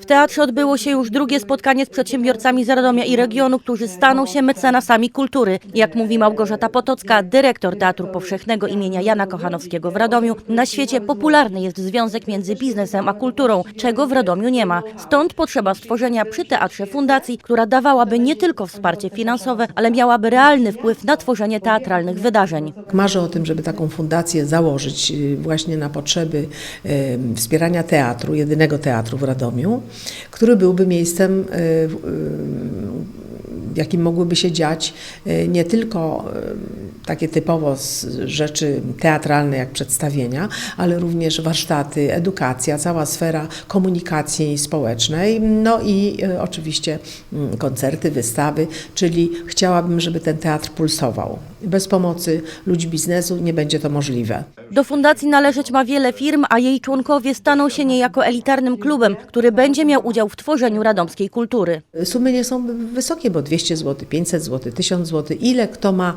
W teatrze odbyło się już drugie spotkanie z przedsiębiorcami z Radomia i regionu, którzy staną się mecenasami kultury. Jak mówi Małgorzata Potocka, dyrektor Teatru Powszechnego imienia Jana Kochanowskiego w Radomiu, na świecie popularny jest związek między biznesem a kulturą, czego w Radomiu nie ma. Stąd potrzeba stworzenia przy teatrze fundacji, która dawałaby nie tylko wsparcie finansowe, ale miałaby realny wpływ na tworzenie teatralnych wydarzeń. Marzę o tym, żeby taką fundację założyć y, właśnie na potrzeby y, wspierania teatru, jedynego teatru w Radomiu, który byłby miejscem, y, w- y, w jakim mogłyby się dziać y, nie tylko takie typowo rzeczy teatralne jak przedstawienia, ale również warsztaty, edukacja, cała sfera komunikacji społecznej, no i oczywiście mm, koncerty, wystawy, czyli chciałabym, żeby ten teatr pulsował. Bez pomocy ludzi biznesu nie będzie to możliwe. Do fundacji należeć ma wiele firm, a jej członkowie staną się niejako elitarnym klubem, który będzie miał udział w tworzeniu radomskiej kultury. Sumy nie są wysokie, bo 200 zł, 500 zł, 1000 zł, ile kto ma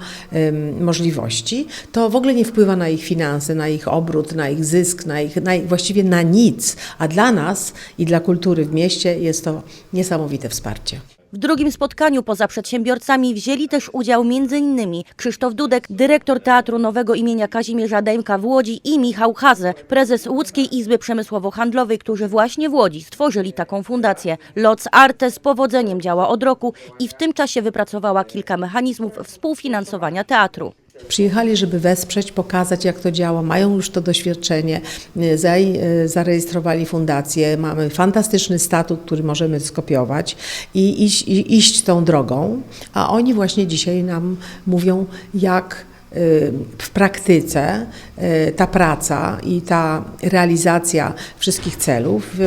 możliwości, to w ogóle nie wpływa na ich finanse, na ich obrót, na ich zysk, na ich, na ich, właściwie na nic. A dla nas i dla kultury w mieście jest to niesamowite wsparcie. W drugim spotkaniu poza przedsiębiorcami wzięli też udział m.in. Krzysztof Dudek, dyrektor Teatru Nowego imienia Kazimierza Dejmka w Łodzi i Michał Haze, prezes Łódzkiej Izby Przemysłowo-Handlowej, którzy właśnie w Łodzi stworzyli taką fundację. Loc Arte z powodzeniem działa od roku i w tym czasie wypracowała kilka mechanizmów współfinansowania teatru. Przyjechali, żeby wesprzeć, pokazać jak to działa, mają już to doświadczenie, y, zarejestrowali fundację, mamy fantastyczny statut, który możemy skopiować i iść, i iść tą drogą, a oni właśnie dzisiaj nam mówią, jak y, w praktyce y, ta praca i ta realizacja wszystkich celów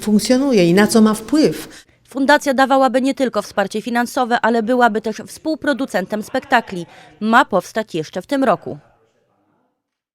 funkcjonuje i na co ma wpływ. Fundacja dawałaby nie tylko wsparcie finansowe, ale byłaby też współproducentem spektakli. Ma powstać jeszcze w tym roku.